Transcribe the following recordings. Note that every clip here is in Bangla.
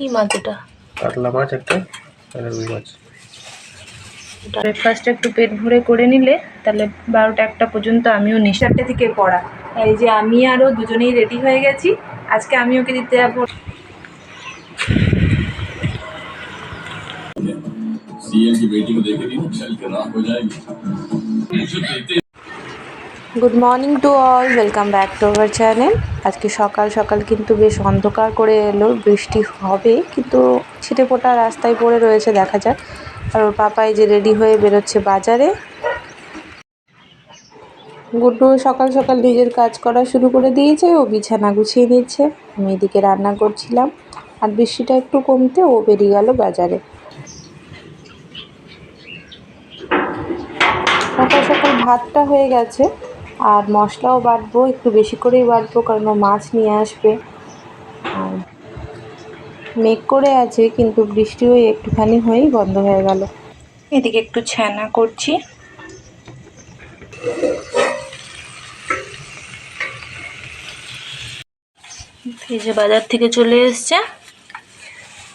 কি মাছ এটা কাতলা মাছ একটা আর রুই মাছ ব্রেকফাস্ট একটু পেট ভরে করে নিলে তাহলে বারোটা একটা পর্যন্ত আমিও নিই চারটে থেকে পড়া এই যে আমি আরও দুজনেই রেডি হয়ে গেছি আজকে আমি ওকে দিতে যাবো सीएम की बेटी को देखेगी ना चल के राह हो जाएगी मुझे देते Good morning to all welcome back to our channel আজকে সকাল সকাল কিন্তু বেশ অন্ধকার করে এলো, বৃষ্টি হবে, কিন্তু ছিটে ফোটা রাস্তায় পড়ে রয়েছে, দেখা যাক। আর ওর পাপাই যে রেডি হয়ে বেরোচ্ছে বাজারে। গুড্ডু সকাল সকাল নিজের কাজ করা শুরু করে দিয়েছে, ও বিছানা গুছিয়ে নিচ্ছে। আমি এদিকে রান্না করছিলাম, আর বৃষ্টিটা একটু কমতে ও বেরিয়ে গেল বাজারে। সকাল সকাল ভাতটা হয়ে গেছে। আর মশলাও বাটবো একটু বেশি করেই বাটবো কারণ ও মাছ নিয়ে আসবে। আর মেঘ করে আছে কিন্তু বৃষ্টি হয়ে একটুখানি হয়েই বন্ধ হয়ে গেল। এদিকে একটু ছানা করছি। ভেজে বাজার থেকে চলে এসছে।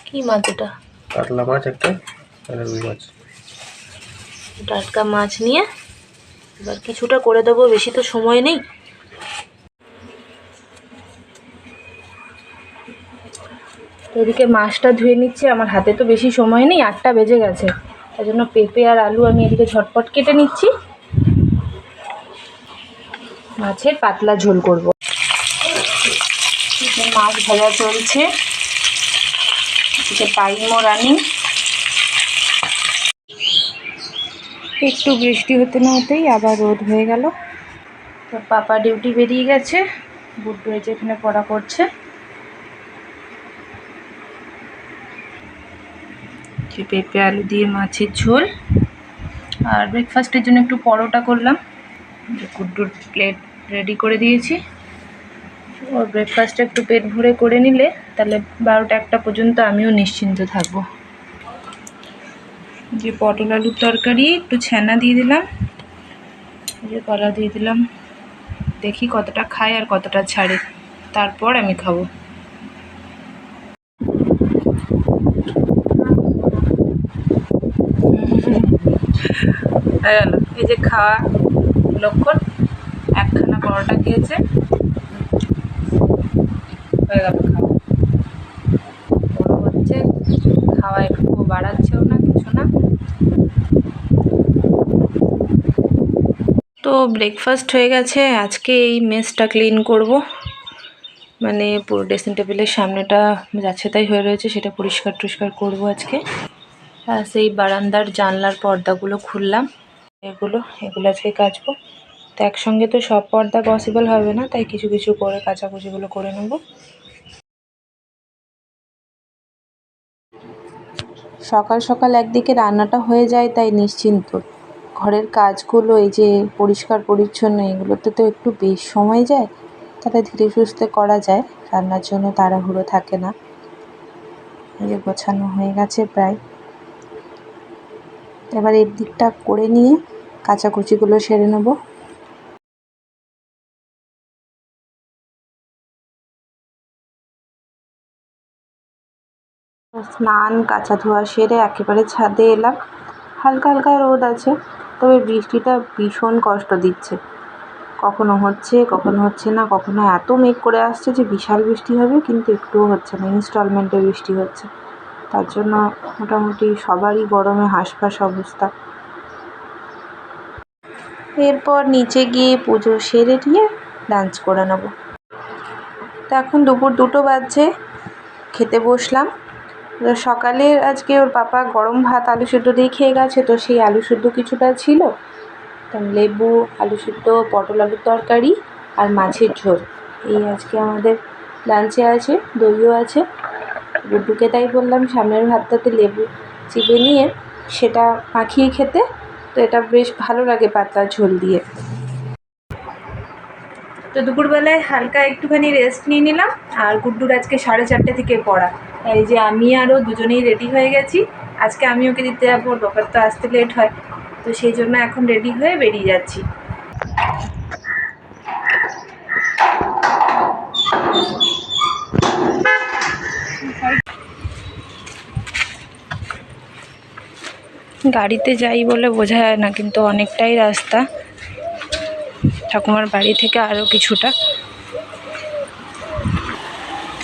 কি মাছ এটা? কাতলা মাছ একটা রুই মাছ। টাটকা মাছ নিয়ে এবার কিছুটা করে দেবো, বেশি তো সময় নেই। এদিকে মাছটা ধুয়ে নিচ্ছে, আমার হাতে তো বেশি সময় নেই, আটটা বেজে গেছে। তাই জন্য পেঁপে আর আলু আমি এদিকে ঝটপট কেটে নিচ্ছি। মাছের পাতলা ঝোল করব। মাছ ভাজা চলছে। টাইমও রানিং একটু বৃষ্টি হতে না হতেই আবার রোদ হয়ে গেল। তো পাপা ডিউটি বেরিয়ে গেছে, বুড্ডু এই যে এখানে পড়া করছে। পেঁপে, আলু দিয়ে মাছের ঝোল। আর ব্রেকফাস্টের জন্য একটু পরোটা করলাম। গুড্ডুর প্লেট রেডি করে দিয়েছি। ওর ব্রেকফাস্টটা একটু পেট ভরে করে নিলে, তাহলে বারোটা একটা পর্যন্ত আমিও নিশ্চিন্ত থাকব। যে পটল আলুর তরকারি, একটু ছানা দিয়ে দিলাম। যে কলা দিয়ে দিলাম। দেখি কতটা খায় আর কতটা ছাড়ে। তারপর আমি খাব। এই যে খাওয়া লক্ষণ। একখানা পরোটা খেয়েছে। হয়ে গেল খাওয়া। হচ্ছে, খাওয়া একটু বাড়াচ্ছেও না? তো ব্রেকফাস্ট হয়ে গেছে। আজকে এই মেসটা ক্লিন করব। মানে পুরো ড্রেসিং টেবিলের সামনেটা যাচ্ছে তাই হয়ে রয়েছে, সেটা পরিষ্কার টরিষ্কার করব আজকে। আর সেই বারান্দার জানলার পর্দাগুলো খুললাম। এগুলো এগুলো আজকে কাচবো। তো একসঙ্গে তো সব পর্দা পসিবল হবে না, তাই কিছু কিছু করে কাচাকুচিগুলো করে নেব। সকাল সকাল একদিকে রান্নাটা হয়ে যায় তাই নিশ্চিন্ত। ঘরের কাজগুলো এই যে পরিষ্কার পরিচ্ছন্ন, এগুলোতে তো একটু বেশ সময় যায়, তাহলে ধীরে সুস্থে করা যায়, রান্নার জন্য তাড়াহুড়ো থাকে না। এই যে গোছানো হয়ে গেছে প্রায়। এবার এর দিকটা করে নিয়ে কাচাকুচিগুলো সেরে নেব। স্নান, কাচা ধোয়া সেরে একেবারে ছাদে এলাম। হালকা হালকা রোদ আছে, তবে বৃষ্টিটা ভীষণ কষ্ট দিচ্ছে। কখনো হচ্ছে কখনো হচ্ছে না, কখনো এত মেঘ করে আসছে যে বিশাল বৃষ্টি হবে, কিন্তু একটুও হচ্ছে না, ইনস্টলমেন্টে বৃষ্টি হচ্ছে। তার জন্য মোটামুটি সবারই গরমে হাঁসফাঁস অবস্থা। এরপর নিচে গিয়ে পুজো সেরে নিয়ে ডান্স করে নেব। তো এখন দুপুর দুটো বাজছে, খেতে বসলাম। তো সকালে আজকে ওর পাপা গরম ভাত, আলু সেদ্ধ দিয়ে খেয়ে গেছে, তো সেই আলু সেদ্ধ কিছুটা ছিল। তো লেবু, আলু সেদ্ধ, পটল আলুর তরকারি আর মাছের ঝোল। এই আজকে আমাদের লাঞ্চে আছে, দইও আছে। গুড্ডুকে তাই বললাম সামনের ভাতটাতে লেবু চিপে নিয়ে সেটা মাখিয়ে খেতে, তো এটা বেশ ভালো লাগে পাতলা ঝোল দিয়ে। তো দুপুরবেলায় হালকা একটুখানি রেস্ট নিয়ে নিলাম, আর গুড্ডুর আজকে সাড়ে চারটে থেকে পড়া। এই যে আমি আরও দুজনেই রেডি হয়ে গেছি। আজকে আমি ওকে দিতে যাব ব্যাপার তো আসতে লেট হয়। তো সেই জন্য এখন রেডি হয়ে বেরিয়ে যাচ্ছি। গাড়িতে যাই বলে বোঝা যায় না, কিন্তু অনেকটাই রাস্তা। ঠাকুমার বাড়ি থেকে আরও কিছুটা।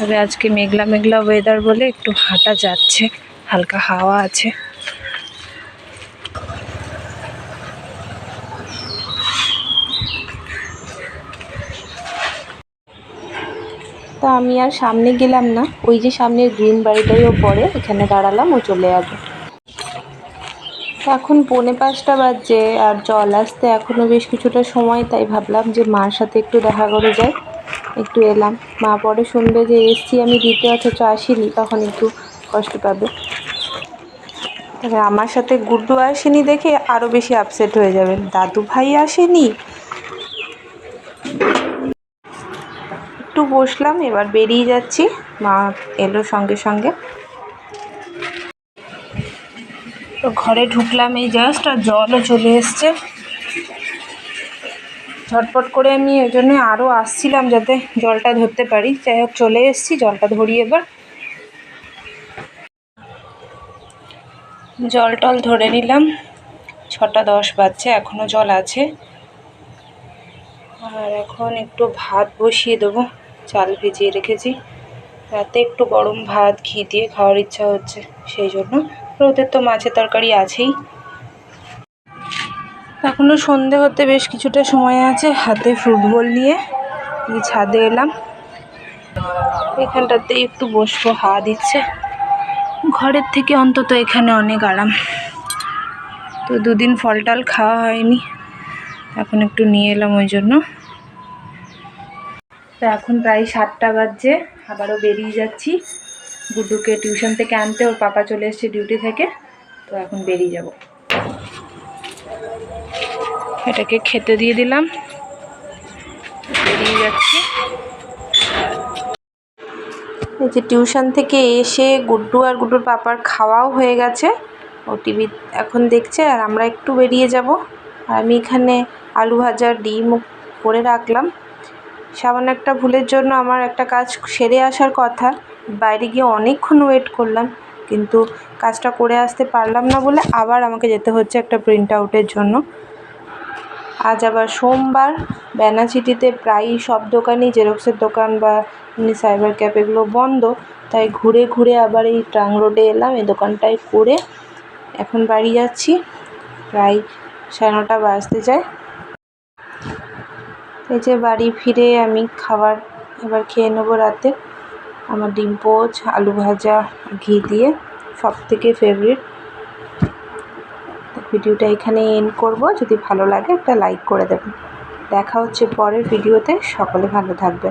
তবে আজকে মেঘলা মেঘলা ওয়েদার বলে একটু হাঁটা যাচ্ছে, হালকা হাওয়া আছে। তা আমি আর সামনে গেলাম না, ওই যে সামনের গ্রিন বাড়িটাইও পড়ে, এখানে দাঁড়ালাম, ও চলে যাবে। এখন পৌনে পাঁচটা বাজছে আর জল আসতে এখনও বেশ কিছুটা সময়, তাই ভাবলাম যে মার সাথে একটু দেখা করে যাই। একটু এলাম। মা পরে শুনবে যে এসছি আমি দিতে অথচ আসিনি, তখন একটু কষ্ট পাবে। তবে আমার সাথে গুড্ডু আসেনি দেখে আরও বেশি আপসেট হয়ে যাবেন দাদু ভাই আসেনি? একটু বসলাম, এবার বেরিয়ে যাচ্ছি। মা এলো সঙ্গে সঙ্গে। ঘরে ঢুকলাম এই জাস্ট আর জলও চলে এসছে। ঝটপট করে আমি ওই জন্য আরও আসছিলাম যাতে জলটা ধরতে পারি। যাই হোক, চলে এসেছি, জলটা ধরি এবার। জল টল ধরে নিলাম। ছটা দশ বাজছে এখনও জল আছে। আর এখন একটু ভাত বসিয়ে দেবো, চাল ভিজিয়ে রেখেছি। রাতে একটু গরম ভাত, ঘি দিয়ে খাওয়ার ইচ্ছা হচ্ছে, সেই জন্য। আর ওদের তো মাছের তরকারি আছেই। এখনও সন্ধে হতে বেশ কিছুটা সময় আছে, হাতে ফুটবল নিয়ে। ছাদে এলাম। এখানটাতে একটু বসবো, হাওয়া দিচ্ছে। ঘরের থেকে অন্তত এখানে অনেক আরাম। তো দুদিন ফল টল খাওয়া হয়নি। এখন একটু নিয়ে এলাম ওই জন্য। তো এখন প্রায় সাতটা বাজছে, আবারও বেরিয়ে যাচ্ছি। গুড্ডুকে টিউশন থেকে আনতে, ওর পাপা চলে এসেছে ডিউটি থেকে। তো এখন বেরিয়ে যাব। এটাকে খেতে দিয়ে দিলাম। বেরিয়ে যাচ্ছি। এই যে টিউশন থেকে এসে গুড্ডু আর গুড্ডুর পাপার খাওয়াও হয়ে গেছে। ও টিভি এখন দেখছে আর আমরা একটু বেরিয়ে যাব। আর আমি এখানে আলু ভাজা, ডিম করে রাখলাম। সামান্য একটা ভুলের জন্য আমার একটা কাজ সেরে আসার কথা। বাইরে গিয়ে অনেকক্ষণ ওয়েট করলাম, কিন্তু কাজটা করে আসতে পারলাম না বলে আবার আমাকে যেতে হচ্ছে একটা প্রিন্ট আউটের জন্য। আজ আবার সোমবার। ব্যানাচিটিতে প্রায়ই সব দোকানই জেরক্সের দোকান বা সাইবার ক্যাফ এগুলো বন্ধ। তাই ঘুরে ঘুরে আবার এই ট্রাং রোডে এলাম, এই দোকানটায় করে এখন বাড়ি যাচ্ছি। প্রায় সাড়ে নটা বাজতে যায়। এই যে বাড়ি ফিরে আমি খাবার এবার খেয়ে নেব রাতে। আমার ডিম পোচ, আলু ভাজা, ঘি দিয়ে সব থেকে ফেভারিট ভিডিওটা এখানে এন্ড করব। যদি ভালো লাগে একটা লাইক করে দেবেন। দেখা হচ্ছে পরের ভিডিওতে সকলে ভালো থাকবে